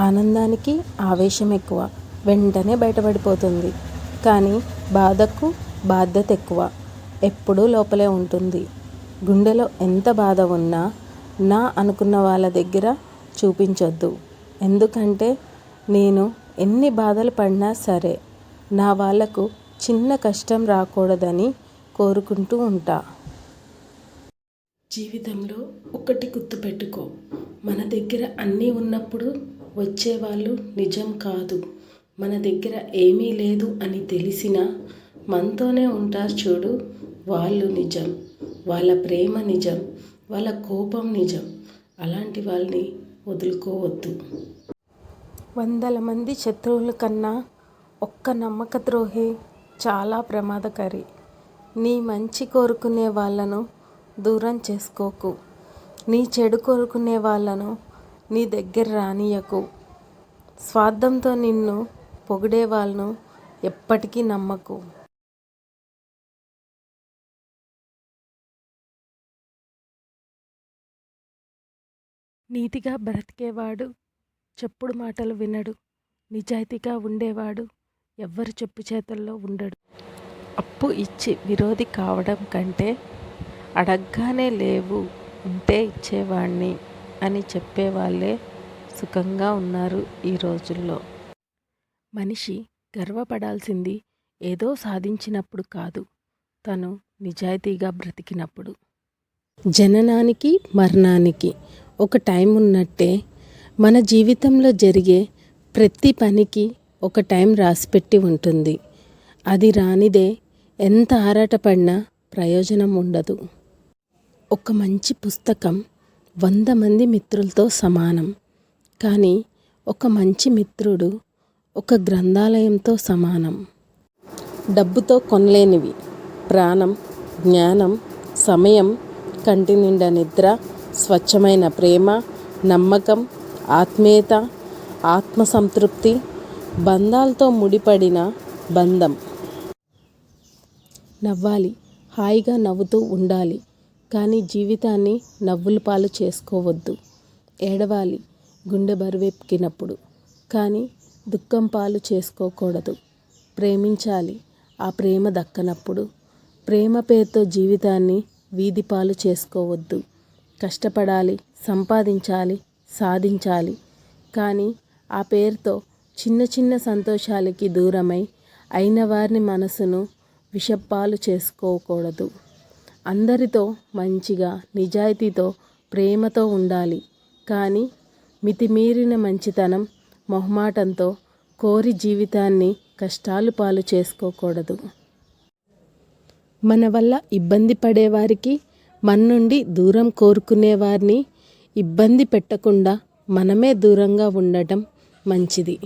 ఆనందానికి ఆవేశం ఎక్కువ. వెంటనే బయటపడిపోతుంది. కానీ బాధకు బాధ్యత ఎక్కువ ఎప్పుడూ లోపలే ఉంటుంది. గుండెలో ఎంత బాధ ఉన్నా నా అనుకున్న వాళ్ళ దగ్గర చూపించొద్దు. ఎందుకంటే నేను ఎన్ని బాధలు పడినా సరే నా వాళ్ళకు చిన్న కష్టం రాకూడదని కోరుకుంటూ ఉంటా. జీవితంలో ఒకటి గుర్తుపెట్టుకో. మన దగ్గర అన్నీ ఉన్నప్పుడు వచ్చేవాళ్ళు నిజం కాదు. మన దగ్గర ఏమీ లేదు అని తెలిసినా మనతోనే ఉంటారు చూడు వాళ్ళు నిజం వాళ్ళ ప్రేమ నిజం వాళ్ళ కోపం నిజం. అలాంటి వాళ్ళని వదులుకోవద్దు. వందల మంది శత్రువుల కన్నా ఒక్క నమ్మక ద్రోహి చాలా ప్రమాదకరి. నీ మంచి కోరుకునే వాళ్ళను దూరం చేసుకోకు. నీ చెడు కోరుకునే వాళ్ళను నీ దగ్గర రానియకు. స్వార్థంతో నిన్ను పొగిడే వాళ్ళను ఎప్పటికీ నమ్మకు. నీతిగా బ్రతికేవాడు చెప్పుడు మాటలు వినడు. నిజాయితీగా ఉండేవాడు ఎవ్వరు చెప్పు చేతుల్లో ఉండడు. అప్పు ఇచ్చి విరోధి కావడం కంటే అడగ్గానే లేవు ఉంటే ఇచ్చేవాణ్ణి. అని చెప్పేవాళ్ళే సుఖంగా ఉన్నారు ఈ రోజుల్లో. మనిషి గర్వపడాల్సింది ఏదో సాధించినప్పుడు కాదు తను నిజాయితీగా బ్రతికినప్పుడు. జననానికి మరణానికి ఒక టైం ఉన్నట్టే మన జీవితంలో జరిగే ప్రతి పనికి ఒక టైం రాసిపెట్టి ఉంటుంది. అది రానిదే ఎంత ఆరాటపడినా ప్రయోజనం ఉండదు. ఒక మంచి పుస్తకం వంద మంది మిత్రులతో సమానం. కానీ ఒక మంచి మిత్రుడు ఒక గ్రంథాలయంతో సమానం. డబ్బుతో కొనలేనివి. ప్రాణం జ్ఞానం సమయం కంటి నిండా నిద్ర స్వచ్ఛమైన ప్రేమ నమ్మకం ఆత్మీయత ఆత్మసంతృప్తి బంధాలతో ముడిపడిన బంధం. నవ్వాలి హాయిగా నవ్వుతూ ఉండాలి. కానీ జీవితాన్ని నవ్వుల పాలు చేసుకోవద్దు. ఏడవాలి గుండె బరువెక్కినప్పుడు. కానీ దుఃఖం పాలు చేసుకోకూడదు. ప్రేమించాలి ఆ ప్రేమ దక్కనప్పుడు. ప్రేమ పేరుతో జీవితాన్ని వీధి పాలు చేసుకోవద్దు. కష్టపడాలి సంపాదించాలి సాధించాలి. కానీ ఆ పేరుతో చిన్న చిన్న సంతోషాలకి దూరమై అయిన వారిని మనసును విషపాలు చేసుకోకూడదు. అందరితో మంచిగా నిజాయితీతో ప్రేమతో ఉండాలి. కానీ మితిమీరిన మంచితనం మొహమాటంతో కోరి జీవితాన్ని కష్టాలు పాలు చేసుకోకూడదు. మన వల్ల ఇబ్బంది పడేవారికి మన నుండి దూరం కోరుకునే వారిని ఇబ్బంది పెట్టకుండా మనమే దూరంగా ఉండటం మంచిది.